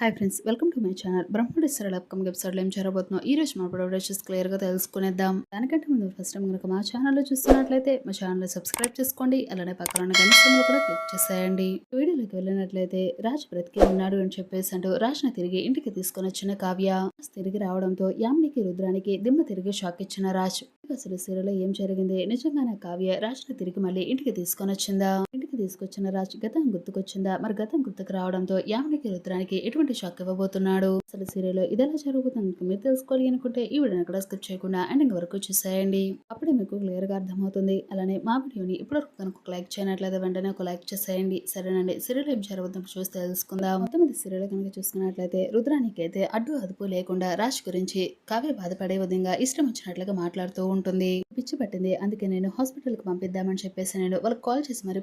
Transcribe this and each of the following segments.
Hi friends welcome to my channel. Brahmadi Sarala upcoming ఎపిసోడ్లో ఏం జరగబోతుందో ఈ రోజు మా ప్రొడక్షన్స్ క్లియర్గా తెలుసుకునేద్దాం. దానికంటే ముందు ఫస్ట్ టైం కనుక మా ఛానల్లో చూస్తున్నట్లయితే మా ఛానల్ సబ్స్క్రైబ్ చేసుకోండి అలానే పక్కన ఉన్న గణితంలో కూడా క్లిక్ చేసేయండి. వీడియోలోకి వెళ్ళినట్లయితే రాజ్ బ్రతికే ఉన్నాడు అని చెప్పేసి అంటూ రాజ్ని తిరిగి ఇంటికి తీసుకొని వచ్చిన కావ్య తిరిగి రావడంతో యామ్నికి రుద్రానికి దిమ్మ తిరిగి షాక్ ఇచ్చిన రాజ్. అసలు సీరియల్లో ఏం జరిగింది? నిజంగానే కావ్య రాజ్ని తిరిగి మళ్ళీ ఇంటికి తీసుకొని వచ్చిందా? తీసుకొచ్చిన రాజ్ గతం గుర్తుకొచ్చిందా? మరి గతం గుర్తుకు రావడంతో యామినికి రుద్రానికి ఎటువంటి షాక్ ఇవ్వబోతున్నాడు? అసలు సీరియల్ ఇదెలా జరుగుతుంది మీరు తెలుసుకోవాలి అనుకుంటే ఈ వీడియోని అక్కడ స్కిప్ చేయకుండా ఎండింగ్ వరకు చూసేయండి. అప్పుడే మీకు క్లియర్గా అర్థమవుతుంది. అలానే మా వీడియోని ఇప్పటివరకు కనుక ఒక లైక్ చేయనట్లయితే వెంటనే ఒక లైక్ చేసేయండి. సరేనండి. సీరియల్ ఏం జరుగుతుంది చూసి తెలుసుకుందాం. మొత్తం సీరియల్ కనుక చూసుకున్నట్లయితే రుద్రానికి అయితే అడ్డు అదుపు లేకుండా రాజ్ గురించి కావ్య బాధపడే విధంగా ఇష్టం వచ్చినట్లుగా మాట్లాడుతూ ఉంటుంది. పిచ్చి పట్టింది. అందుకే నేను హాస్పిటల్కి పంపిద్దామని చెప్పేసి నేను వాళ్ళకి కాల్ చేసి మరీ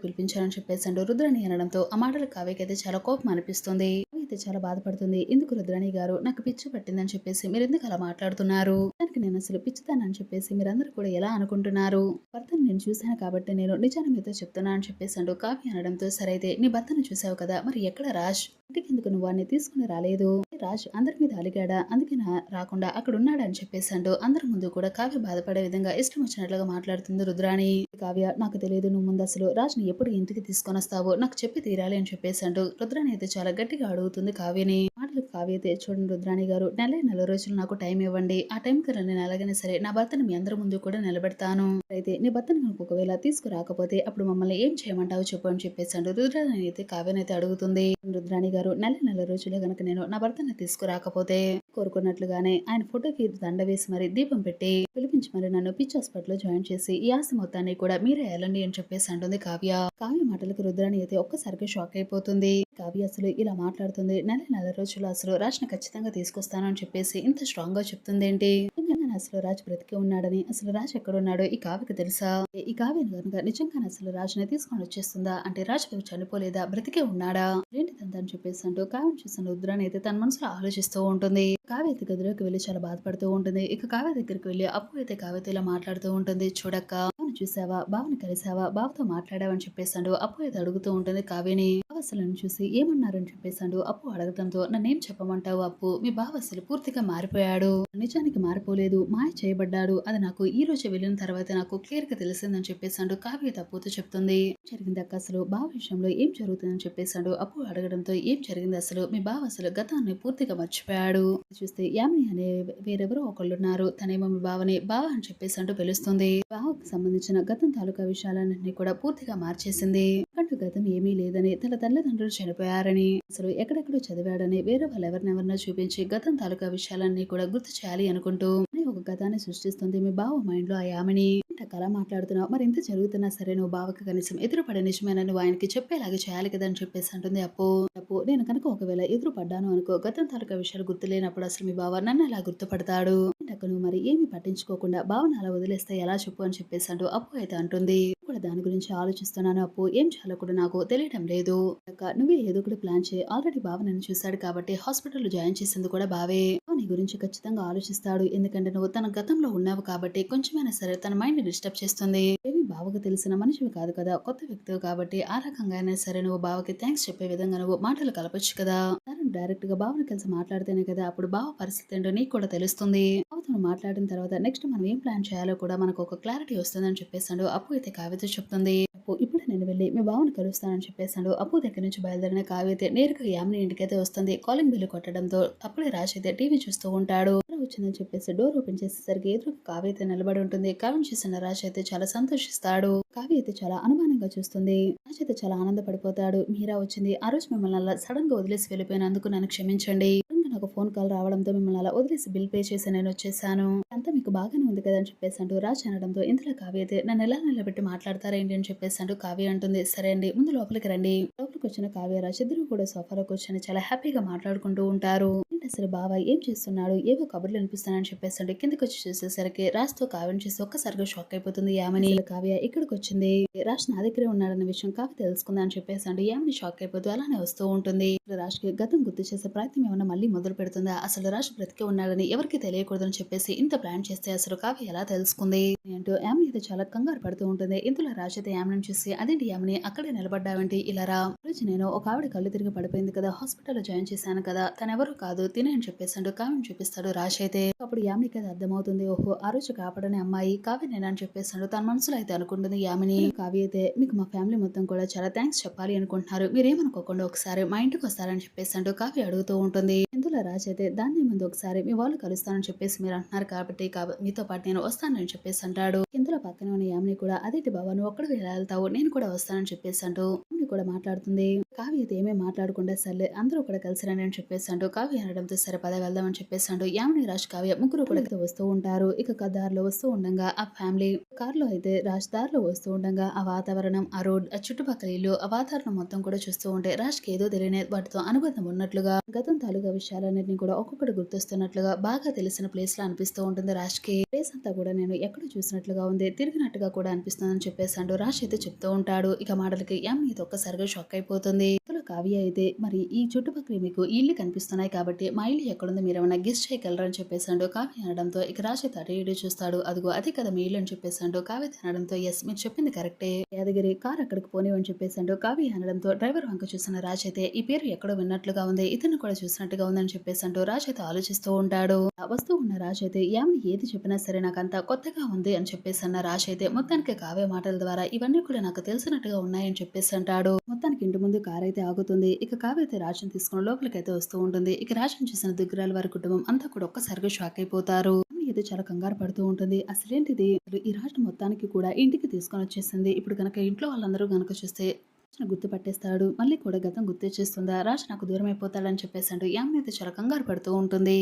అని చెప్పేసి రుద్రాణి అనడంతో ఆ మాటలు కావ్యకైతే చాలా కోపం అనిపిస్తుంది. అయితే చాలా బాధపడుతుంది. ఎందుకు రుద్రాణి గారు? నాకు పిచ్చి పట్టిందని చెప్పేసి మీరు ఎందుకు అలా మాట్లాడుతున్నారు? దానికి నేను అసలు పిచ్చితానని చెప్పేసి మీరందరూ కూడా ఎలా అనుకుంటున్నారు? భర్తను నేను చూశాను కాబట్టి నేను నిజాన్ని మీతో చెప్తున్నా అని చెప్పేసి అంటూ కావ్య అనడంతో సరైతే నీ భర్తను చూసావు కదా మరి ఎక్కడ రాజ్? ఇంటికి ఎందుకు నువ్వు వాడిని తీసుకుని రాలేదు? రాజ్ అందరి మీద అలిగాడా? అందుకే నా రాకుండా అక్కడ ఉన్నాడా అని చెప్పేసి అందరి ముందు కూడా కావ్య బాధపడే విధంగా ఇష్టం వచ్చినట్లుగా మాట్లాడుతుంది రుద్రాణి. కావ్య నాకు తెలియదు నువ్వు ముందు అసలు రాజ్ని ఎప్పుడు ఇంటికి తీసుకొని వస్తావో. నాకు చెప్పి తీరాలి అని చెప్పేసి రుద్రాణి అయితే చాలా గట్టిగా అడుగుతుంది కావ్యని. మాటలు కావ్య అయితే చూడండి రుద్రాణి గారు నెల నెల రోజులు నాకు టైం ఇవ్వండి. ఆ టైం కన్నా నేను ఎలాగైనా సరే నా భర్తను మీ అందరి ముందు కూడా నిలబెడతాను. అయితే నీ భర్తను కనుక ఒకవేళ తీసుకురాకపోతే అప్పుడు మమ్మల్ని ఏం చేయమంటావు చెప్పు అని చెప్పేసి రుద్రాణి అయితే కావ్యనైతే అడుగుతుంది. రుద్రాణి గారు నెల నెల రోజులే గనక నేను నా భర్తను తీసుకురాకపోతే కోరుకున్నట్లుగానే ఆయన ఫోటోకి దండ వేసి మరి దీపం పెట్టి పిలిపించి మరి నన్ను పిచ్ హాస్పిటల్లో జాయిన్ చేసి ఈ ఆస్తి మొత్తాన్ని కూడా మీరే వెళ్ళండి అని చెప్పేసి అంటుంది కావ్య. కావ్య మాటలకు రుద్రాణి అయితే ఒక్కసారిగా షాక్ అయిపోతుంది. కావ్య అసలు ఇలా మాట్లాడుతుంది. నెల నెల రోజులు అసలు రాజ్ని ఖచ్చితంగా తీసుకొస్తాను అని చెప్పేసి ఇంత స్ట్రాంగ్గా చెప్తుంది ఏంటి? నిజంగానే అసలు రాజ్ బ్రతికి ఉన్నాడని అసలు రాజ్ ఎక్కడున్నాడో ఈ కావ్యకి తెలుసా? ఈ కావ్య కనుక నిజంగానే అసలు రాజ్ని తీసుకొని వచ్చేస్తుందా? అంటే రాజ్ చనిపోలేదా? బ్రతికే ఉన్నాడా? ఏంటిదంతా అని చెప్పేసి అంటూ కావ్యం చూసిన రుద్రాన్ని అయితే తన మనసులో ఆలోచిస్తూ ఉంటుంది. కావ్య అయితే గదిలోకి వెళ్ళి చాలా బాధపడుతూ ఉంటుంది. ఇక కావ్య దగ్గరికి వెళ్ళి అప్పు అయితే కావ్యతో ఇలా మాట్లాడుతూ ఉంటుంది. చూడక్క చూసావా? బావని కలిసావా? బావతో మాట్లాడావని చెప్పేసాడు అప్పు అయితే అడుగుతూ ఉంటుంది కావ్యని. బావ అసలు చూసి ఏమన్నారని చెప్పేసాడు అప్పు అడగడంతో నన్నేం చెప్పమంటావు అప్పు? మీ బావ పూర్తిగా మారిపోయాడు. నిజానికి మారిపోలేదు. మాయ చేయబడ్డాడు. అది నాకు ఈ రోజు వెళ్ళిన తర్వాత నాకు క్లియర్గా తెలిసిందని చెప్పేశాడు. కావ్య తప్పుతో చెప్తుంది. జరిగింది అక్క అసలు? బావ విషయంలో ఏం జరుగుతుందని చెప్పేసాడు అప్పు అడగడంతో ఏం జరిగింది అసలు? మీ బావ అసలు గతాన్ని పూర్తిగా మర్చిపోయాడు. చూస్తే యామిని అనే వేరెవరో ఒకళ్ళున్నారు. తనేమో మీ బావని బావ అని చెప్పేసి అంటూ పిలుస్తుంది బావకు సంబంధించిన గతం తాలూకా విషయాలన్నింటినీ కూడా పూర్తిగా మార్చేసింది. కంటూ గతం ఏమీ లేదని తన తల్లిదండ్రులు చనిపోయారని అసలు ఎక్కడెక్కడో చదివాడని వేరే వాళ్ళు ఎవరినెవరినో చూపించి గతం తాలూకా విషయాలన్నీ కూడా గుర్తు చేయాలి అనుకుంటూ ఒక గతాన్ని సృష్టిస్తుంది. మీ బావ మైండ్లో ఆ యామిని ఇంత కళ మాట్లాడుతున్నావు. మరి ఇంత జరుగుతున్నా సరే నువ్వు బావకి కనీసం ఎదురుపడే నిజమైన నువ్వు ఆయనకి చెప్పేలాగా చేయాలి కదా అని చెప్పేసి అంటుంది. అప్పు అప్పు నేను కనుక ఒకవేళ ఎదురు పడ్డాను అనుకో గతం తాలూకా విషయాలు గుర్తులేనప్పుడు అసలు మీ బావ నన్ను ఎలా గుర్తుపడతాడు? నాకు నువ్వు మరి ఏమీ పట్టించుకోకుండా భావన అలా వదిలేస్తే ఎలా చెప్పు అని చెప్పేసి అంటూ అప్పు అయితే అంటుంది. కూడా దాని గురించి ఆలోచిస్తున్నాను అప్పు ఏం చేయాలో కూడా నాకు తెలియడం లేదు. నువ్వే ఏదో ఒకటి ప్లాన్ చేయి. ఆల్రెడీ బావ నన్ను చూశాడు కాబట్టి హాస్పిటల్లో జాయిన్ చేసింది కూడా బావే. నీ గురించి ఖచ్చితంగా ఆలోచిస్తాడు. ఎందుకంటే నువ్వు తన గతంలో ఉన్నావు కాబట్టి కొంచెమైనా సరే తన మైండ్ డిస్టర్బ్ చేస్తుంది. ఏమి బావకు తెలిసిన మనిషివి కాదు కదా. కొత్త వ్యక్తివి కాబట్టి ఆ రకంగా అయినా సరే నువ్వు బావకి థ్యాంక్స్ చెప్పే విధంగా నువ్వు మాటలు కలపొచ్చు కదా. తను డైరెక్ట్గా బావని కలిసి మాట్లాడితేనే కదా అప్పుడు బావ పరిస్థితి ఏంటో నీకు కూడా తెలుస్తుంది. బావతో మాట్లాడిన తర్వాత నెక్స్ట్ మనం ఏం ప్లాన్ చేయాలో కూడా మనకు ఒక క్లారిటీ వస్తుందని చెప్పేసాడు అప్పు అయితే కావ్యతో చెప్తుంది. అప్పు ఇప్పుడు నేను వెళ్ళి మీ బావని కలుస్తానని చెప్పేశాడు. అప్పు దగ్గర నుంచి బయలుదేరిన కావ్య అయితే నేరుగా యామిని ఇంటికైతే వస్తుంది. కాలింగ్ బిల్లు కొట్టడంతో అప్పుడే రాజ్ అయితే టీవీ చూస్తూ ఉంటాడు. వచ్చిందని చెప్పేసి డోర్ ఓపెన్ చేసేసరికి ఎదురుగా కావ్య అయితే నిలబడి ఉంటుంది. కావ్యం చేసిన రాజ్ అయితే చాలా సంతోషిస్తాడు. కావ్య అయితే చాలా అనుమానంగా చూస్తుంది. రాజ్ అయితే చాలా ఆనందపడిపోతాడు. మీరా వచ్చింది. ఆ రోజు మిమ్మల్ని సడన్గా వదిలేసి వెళ్ళిపోయినందుకు నన్ను క్షమించండి. ఫోన్ కాల్ రావడంతో మిమ్మల్ని అలా వదిలేసి బిల్ పే చేసి నేను వచ్చేసాను. అంతా మీకు బాగానే ఉంది కదా అని చెప్పేసి అంటూ రాజ్ అనడంతో ఇంతలో కావ్య అయితే నన్ను ఎలా నిలబెట్టి మాట్లాడతారేంటి అని చెప్పేసి అంటూ కావ్య అంటుంది. సరే అండి ముందు లోపలికి రండి. లోపలికి వచ్చిన కావ్య రాజ్ ఇద్దరు కూడా సోఫాలో కూర్చొని చాలా హ్యాపీగా మాట్లాడుకుంటూ ఉంటారు. అసలు బావ ఏం చేస్తున్నాడు? ఏవో కబుర్లు అనిపిస్తున్నాయని చెప్పేసి అంటే కిందకి వచ్చి చూసేసరికి రాజ్తో కావ్యం చేసి ఒక్కసారిగా షాక్ అయిపోతుంది యామని. కావ్య ఇక్కడికి వచ్చింది? రాజ్ నా దగ్గరే ఉన్నాడన్న విషయం కావ్య తెలుసుకుందా అని చెప్పేసి అంటే యామని షాక్ అయిపోతూ అలానే వస్తూ ఉంటుంది. రాజ్కి గతం గుర్తు చేసే ప్రయత్నం ఏమన్నా మళ్ళీ మొదలు పెడుతుందా. అసలు రాజ్ బ్రతికే ఉన్నాడని ఎవరికి తెలియకూడదని చెప్పేసి ఇంత ప్లాన్ చేస్తే అసలు కావ్య ఎలా తెలుసుకుంది? అంటూ యామిని అయితే చాలా కంగారు పడుతూ ఉంటుంది. ఇంతలో రాజ్ అయితే యామిని చూసి అదేంటి యామిని? అక్కడే నిలబడ్డావంటి? ఇలా రా. రోజు నేను ఒక ఆవిడ కళ్ళు తిరిగి పడిపోయింది కదా హాస్పిటల్లో జాయిన్ చేశాను కదా తను ఎవరు కాదు తినే అని చెప్పేసాడు కావ్యం చూపిస్తాడు రాజ్ అయితే. అప్పుడు యామినికి అది అర్థమవుతుంది. ఓహో ఆ రోజు కాపాడని అమ్మాయి కావ్య నేనని చెప్పేసాడు తన మనసులో అయితే అనుకుంటుంది యామిని. కావ్య అయితే మీకు మా ఫ్యామిలీ మొత్తం కూడా చాలా థ్యాంక్స్ చెప్పాలి అనుకుంటున్నారు. మీరేమనుకోకుండా ఒకసారి మా ఇంటికి వస్తారని చెప్పేసాడు కావ్య అడుగుతూ ఉంటుంది. ఇందులో రాజ్ అయితే దాన్ని ముందు ఒకసారి మీ వాళ్ళు కలుస్తానని చెప్పేసి మీరు అంటున్నారు కాబట్టి మీతో పాటు నేను వస్తానని చెప్పేసి అంటాడు. ఇందులో పక్కన ఉన్న యామిని కూడా అదేంటి బాబా నువ్వు ఒక్కడు ఎలా వెళ్తావు? నేను కూడా వస్తానని చెప్పేసి అంటూ కూడా మాట్లాడుతుంది. కావ్య ఏమీ మాట్లాడకుండా సర్లే అందరూ కూడా కలిసి రండి అని చెప్పేసి కావ్య అనడంతో సరే పద వెళ్దామని చెప్పేసి యామిని రాజ్ కావ్య ముగ్గురు కూడా వస్తూ ఉంటారు. ఇక దారిలో వస్తూ ఉండగా ఆ ఫ్యామిలీ కార్లో అయితే రాజ్ దారిలో వస్తూ ఉండగా ఆ వాతావరణం ఆ రోడ్ ఆ చుట్టుపక్కల ఇల్లు ఆ వాతావరణం మొత్తం కూడా చూస్తూ ఉంటే రాజ్కి ఏదో తెలియని వాటితో అనుబంధం ఉన్నట్లుగా గతం తాలూకా విషయాలన్నింటినీ కూడా ఒక్కొక్కటి గుర్తొస్తున్నట్లుగా బాగా తెలిసిన ప్లేస్ లా అనిపిస్తూ ఉంటుంది రాజ్కి ప్లేస్ అంతా కూడా నేను ఎక్కడో చూసినట్లుగా ఉంది. తిరిగినట్టుగా కూడా అనిపిస్తుందని చెప్పేసి రాజ్ అయితే చెప్తూ ఉంటాడు. ఇక మాటలకి యామ్ ఇది ఒక్కసారిగా షాక్ అయిపోతుంది. ఇందులో కావ్య అయితే మరి ఈ చుట్టుపక్కల మీకు ఇల్లు కనిపిస్తున్నాయి కాబట్టి మా ఇల్లు ఎక్కడుందో మీరు ఏమైనా గెస్ట్ చేయగలరని చెప్పేశాడు కావ్య అనడంతో ఇక రాజేత అటు ఇటు చూస్తాడు. అదిగో అదే కదా మీ ఇల్లు అని చెప్పేశాడు కావ్య అనడంతో ఎస్ మీరు చెప్పింది కరెక్టే యాదగిరి కార్ అక్కడికి పోనివని చెప్పేశాడు కావ్య అనడంతో డ్రైవర్ వంక చూసిన రాజ్ అయితే ఈ పేరు ఎక్కడో విన్నట్లుగా ఉంది. ఇతను కూడా చూసినట్టుగా ఉందని చెప్పేశాడు రాజ్ అయితే ఆలోచిస్తూ ఉంటాడు. ఆ వస్తూ ఉన్న రాజ్ అయితే యామిని ఏది చెప్పినా సరే నాకంతా కొత్తగా ఉంది అని చెప్పేసి అన్న రాజ్ అయితే మొత్తానికి కావ్య మాటల ద్వారా ఇవన్నీ కూడా నాకు తెలిసినట్టుగా ఉన్నాయని చెప్పేసి అంటాడు. మొత్తానికి ఇంటి ముందు కార్ అయితే సాగుతుంది. ఇక కావ్య అయితే రాజుని తీసుకుని లోపలికి అయితే వస్తూ ఉంటుంది. ఇక రాజుని చూసిన దుగ్గురాల వారి కుటుంబం అంతా కూడా ఒక్కసారిగా షాక్ అయిపోతారు. అయితే చాలా కంగారు పడుతూ ఉంటుంది. అసలేంటిది? ఈ రాజు మొత్తానికి కూడా ఇంటికి తీసుకొని వచ్చేసింది. ఇప్పుడు కనుక ఇంట్లో వాళ్ళందరూ కనుక చూస్తే రాజును గుర్తుపట్టేస్తాడు. మళ్ళీ కూడా గతం గుర్తొచ్చేస్తుందా రాజ్ నాకు దూరం అయిపోతాడని చెప్పేసాడు యామిని అయితే చాలా కంగారు పడుతూ ఉంటుంది.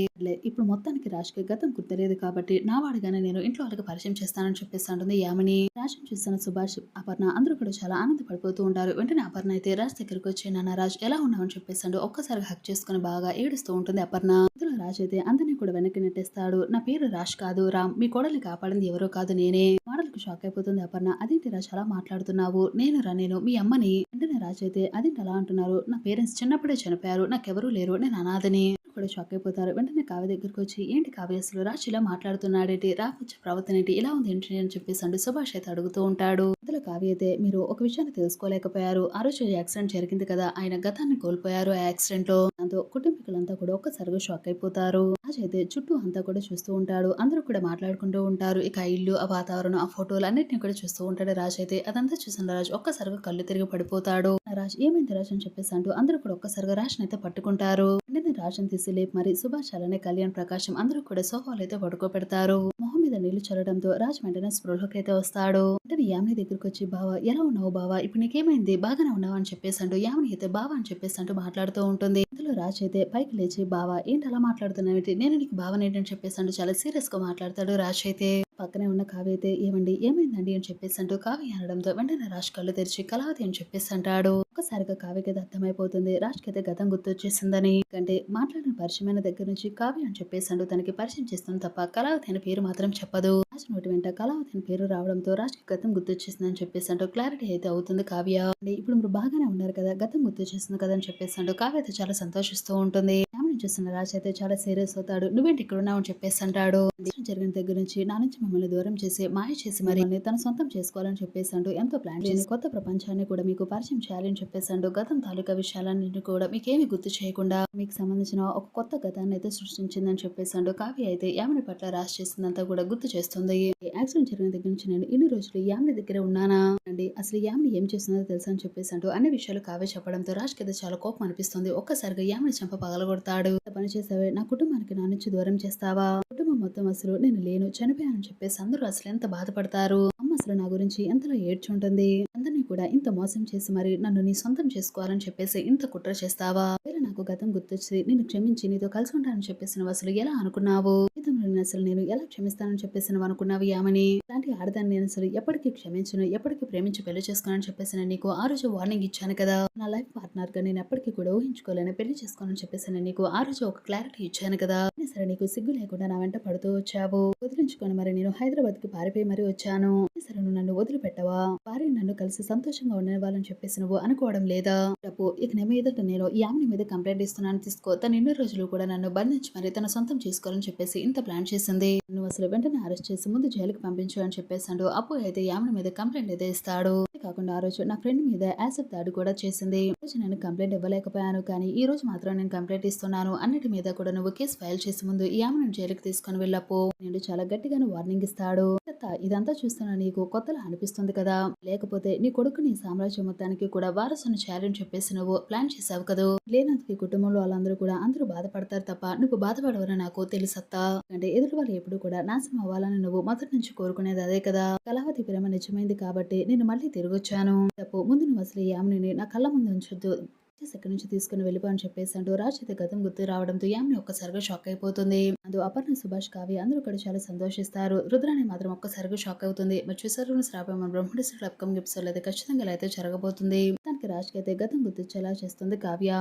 ఇప్పుడు మొత్తానికి రాజ్కి గతం గుర్తులేదు కాబట్టి నా వాడిగానే నేను ఇంట్లో వాళ్ళకి పరిచయం చేస్తానని చెప్పేసి యామిని. రాజును చూస్తున్న సుభాష్ అపర్ణ అందరూ కూడా చాలా ఆనందపడిపోతూ ఉంటారు. వెంటనే అపర్ణ అయితే రాజ్ దగ్గరికి వచ్చి నాన్న రాజ్ ఎలా ఉన్నావని చెప్పేసాడు ఒక్కసారి హక్ చేసుకుని బాగా ఏడుస్తూ ఉంటుంది అపర్ణ. ఇందులో రాజ్ అయితే అందరినీ కూడా వెనక్కి నెట్టేస్తాడు. నా పేరు రాజ్ కాదు. రామ్ మీ కోడల్ని కాపాడింది ఎవరో కాదు నేనే. మాటలకు షాక్ అయిపోతుంది అపర్ణ. అదేంటి రాజు అలా మాట్లాడుతున్నావు? నేను రా నేను మీ అమ్మని. వెంటనే రాజు అయితే అదేంటి అలా అంటున్నారు? నా పేరెంట్స్ చిన్నప్పుడే చనిపోయారు. నాకెవరూ లేరు. నేను అనాథని. కూడా షాక్ అయిపోతారు. వెంటనే కావ్య దగ్గరికి వచ్చి ఏంటి కావ్య అసలు? రాజు ఇలా మాట్లాడుతున్నాడేంటి? రాకొచ్చే ప్రవర్తన ఏంటి? ఇలా ఉంది ఏంటి? అని చెప్పేసి అంటూ సుభాష్ అయితే అడుగుతూ ఉంటాడు. అందులో కావ్య అయితే మీరు ఒక విషయాన్ని తెలుసుకోలేకపోయారు. ఆ రోజు యాక్సిడెంట్ జరిగింది కదా. ఆయన గతాన్ని కోల్పోయారు ఆ యాక్సిడెంట్లో దాంతో కుటుంబీకులంతా కూడా ఒక్కసారిగా షాక్ అయిపోతారు. రాజ్ అయితే చుట్టూ అంతా కూడా చూస్తూ ఉంటాడు. అందరూ కూడా మాట్లాడుకుంటూ ఉంటారు. ఇక ఆ ఇల్లు ఆ వాతావరణం ఆ ఫోటోలు అన్నిటిని కూడా చూస్తూ ఉంటాడు రాజ్ అయితే. అదంతా చూసిన రాజ్ ఒక్కసారిగా కళ్ళు తిరిగి పడిపోతాడు. రాజ్ ఏమైంది రాజ్ అని చెప్పేసి అంటూ అందరూ కూడా ఒక్కసారిగా రాజ్ అయితే పట్టుకుంటారు. వెంటనే రాజుని తీసి లేపు మరి సుభాష్ అలానే కళ్యాణ్ ప్రకాశం అందరూ కూడా సోఫాలు అయితే పడుకోబెడతారు. మొహం మీద నీళ్ళు చల్లడంతో రాజ్ వెంటనే స్పృహలోకి అయితే వస్తాడు. వెంటనే యామిని దగ్గరికి వచ్చి బావా ఎలా ఉన్నావు బావా? ఇప్పుడు నీకేమైంది? బాగానే ఉన్నావా? అని చెప్పేసి అంటూ యామిని అయితే బావా అని చెప్పేసి అంటూ మాట్లాడుతూ ఉంటుంది. ఇందులో రాజ్ అయితే పైకి లేచి బావా ఏంటి అలా మాట్లాడుతున్నావు నేను నీకు బావనేంటి అని చెప్పేసి అంటూ చాలా సీరియస్గా మాట్లాడతాడు రాజ్ అయితే. పక్కనే ఉన్న కావ్య అయితే ఏమండి ఏమైందండి? అని చెప్పేసి అంటూ కావ్య అనడంతో వెంటనే రాజ్ కళ్ళు తెరిచి కళావతి అని చెప్పేసి అంటాడు. ఒక్కసారిగా కావ్యకి అయితే అర్థమైపోతుంది. రాజ్కి అయితే గతం గుర్తొచ్చేసిందని. అంటే మాట్లాడిన పరిచయమైన దగ్గర నుంచి కావ్య అని చెప్పేసి అంటూ తనకి పరిచయం చేస్తుంది తప్ప కళావతి అనే పేరు మాత్రం చెప్పదు. రాజ్ నోటి వెంట కళావతి పేరు రావడంతో రాజ్కి గతం గుర్తొచ్చేసిందని చెప్పేసి అంటూ క్లారిటీ అయితే అవుతుంది కావ్య. ఇప్పుడు మీరు బాగానే ఉన్నారు కదా గతం గుర్తొచ్చేసింది కదా అని చెప్పేసి అంటూ కావ్య అయితే చాలా సంతోషిస్తూ ఉంటుంది. ఆమెను చూసిన రాజ్ అయితే చాలా సీరియస్ అవుతాడు. నువ్వేంటి ఇక్కడ ఉన్నావు? అని చెప్పేసి అంటాడు జరిగిన దగ్గర నుంచి నా నుంచి మిమ్మల్ని దూరం చేసి మాయ చేసి మరి తన సొంతం చేసుకోవాలని చెప్పేసి అంటూ ఎంతో ప్లాన్ చేసి కొత్త ప్రపంచాన్ని కూడా మీకు పరిచయం చేయాలని చెప్పేసి అంటూ గతం తాలూకా విషయాలన్నింటినీ కూడా మీకేమి గుర్తు చేయకుండా మీకు సంబంధించిన ఒక కొత్త గతాన్ని అయితే సృష్టించిందని చెప్పేసి అంటూ కావ్య అయితే యామిని పట్ల రాజ్ చేసిందంతా కూడా గుర్తు చేస్తుంది. యాక్సిడెంట్ జరిగిన దగ్గర నుంచి నేను ఇన్ని రోజులు యామ్ని దగ్గర ఉన్నానా? అండి అసలు యామిని ఏం చేస్తుందో తెలుసా అని చెప్పేసి అంటూ అన్ని విషయాలు కావ్య చెప్పడంతో రాజ్ కదా చాలా కోపం అనిపిస్తుంది. ఒక్కసారిగా యామ్ని చంప పగలగొడతాడు. పని చేసావే నా కుటుంబానికి నా నుంచి దూరం చేస్తావా? కుటుంబం మొత్తం అసలు నేను లేను చనిపోయానని చెప్పేసి అందరూ అసలు ఎంత బాధపడతారు? అమ్మ అసలు నా గురించి ఎంతలో ఏడ్చుంటుంది అందరినీ కూడా ఇంత మోసం చేసి మరి నన్ను నీ సొంతం చేసుకోవాలని చెప్పేసి ఇంత కుట్ర చేస్తావా? వేరే నాకు గతం గుర్తొచ్చి నేను క్షమించి నీతో కలిసి ఉంటానని చెప్పేసి నువ్వు అసలు ఎలా అనుకున్నావు? జీవితంలో నేను అసలు నేను ఎలా క్షమిస్తానని చెప్పేసి నువ్వు అనుకున్నావు యామని? ఇలాంటి ఆడదాన్ని నేను అసలు ఎప్పటికీ క్షమించను ఎప్పటికీ ప్రేమించి పెళ్ళి చేసుకోనని చెప్పేసి నేను నీకు ఆ రోజు వార్నింగ్ ఇచ్చాను కదా. నా లైఫ్ పార్ట్నర్గా నేను ఎప్పటికీ కూడా ఊహించుకోలేను పెళ్ళి చేసుకోనని చెప్పేసి నేను నీకు ఆ రోజు ఒక క్లారిటీ ఇచ్చాను కదా. సరే నీకు సిగ్గు లేకుండా నా వెంట పడుతూ వచ్చావు. వదిలించుకొని మరి నేను హైదరాబాద్కి పారిపోయి మరి వచ్చాను. సరే నువ్వు నన్ను వదిలిపెట్టవా? భార్య నన్ను కలిసి సంతోషంగా ఉండవాలని చెప్పేసి నువ్వు అనుకోవడం లేదా? డబ్బు ఇక నేను ఎదుట నేను ఈ ఆమె మీద కంప్లైంట్ ఇస్తున్నాను తీసుకో. తను ఎన్నో రోజులు కూడా నన్ను బంధించి మరి తన సొంతం చేసుకోవాలని చెప్పేసి ఇంత ప్లాన్ చేసింది. నువ్వు అసలు వెంటనే అరెస్ట్ చేసి ముందు జైలుకి పంపించు అని చెప్పేశాడు. అప్పు అయితే ఈ మీద కంప్లైంట్ అయితే ఇస్తాడు. అంతే కాకుండా ఆ రోజు నా ఫ్రెండ్ మీద యాసిడ్ దాడి కూడా చేసింది. రోజు నేను కంప్లైంట్ ఇవ్వలేకపోయాను కానీ ఈ రోజు మాత్రం నేను కంప్లైంట్ ఇస్తున్నాను. అన్నిటి మీద కూడా నువ్వు కేసు ఫైల్ చేసే ముందు ఈ ఆమెను జైలుకి తీసుకొని వెళ్ళపు. నేను చాలా గట్టిగాను వార్నింగ్ ఇస్తాడు. "అత్త, ఇదంతా చూస్తున్నా నీకు కొత్తలా అనిపిస్తుంది కదా? లేకపోతే నీ కొడుకు నీ సామ్రాజ్యం మొత్తానికి కూడా వారసుని చేయాలని చెప్పేసి నువ్వు ప్లాన్ చేసావు కదా? లేనందుకు ఈ కుటుంబంలో వాళ్ళందరూ కూడా అందరూ బాధపడతారు తప్ప నువ్వు బాధపడవని నాకు తెలుసత్తా? అంటే ఎదుటి వాళ్ళు ఎప్పుడు కూడా నాశనం అవ్వాలని నువ్వు మొదటి నుంచి కోరుకునేది అదే కదా? కళావతి ప్రేమ నిజమైంది కాబట్టి నేను మళ్ళీ తిరిగొచ్చాను. తప్పు ముందు నువ్వు అసలు ఈ ఆమెని నా కళ్ళ ముందు ఉంచొద్దు. చేసి ఎక్కడి నుంచి తీసుకుని వెళ్ళిపో అని చెప్పేసి అంటూ అయితే గతం గుర్తు రావడంతో యామ్ని ఒక్కసారిగా షాక్ అయిపోతుంది. అందు అపర్ణ సుభాష్ కావి అందరూ కూడా చాలా సంతోషిస్తారు. రుద్రాని మాత్రం ఒక్కసారిగా షాక్ అవుతుంది. మరి చూసారు శ్రాపం మన అప్కం అప్కమింగ్ లేదా ఖచ్చితంగా ఇలా అయితే జరగబోతుంది. దానికి రాజ్కి అయితే గతం గుర్తించేలా చేస్తుంది కావ్య.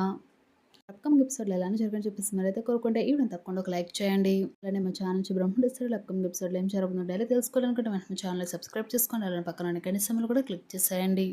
అప్కమింగ్ ఎపిసోడ్లో ఎలానే జరగని చెప్పేసి మరి అయితే కోరుకుంటే ఈవెన్ తప్పకుండా ఒక లైక్ చేయండి. అలానే మా ఛానల్ నుంచి బ్రహ్మడేశ్వరుడు అప్కమింగ్ ఎపిసోడ్లో ఏం జరుగుతుందో డైలీ తెలుసుకోవాలనుకుంటే వెంటనే ఛానల్ సబ్స్క్రైబ్ చేసుకోండి అలానే పక్కన కనీసంలో కూడా క్లిక్ చేసేయండి.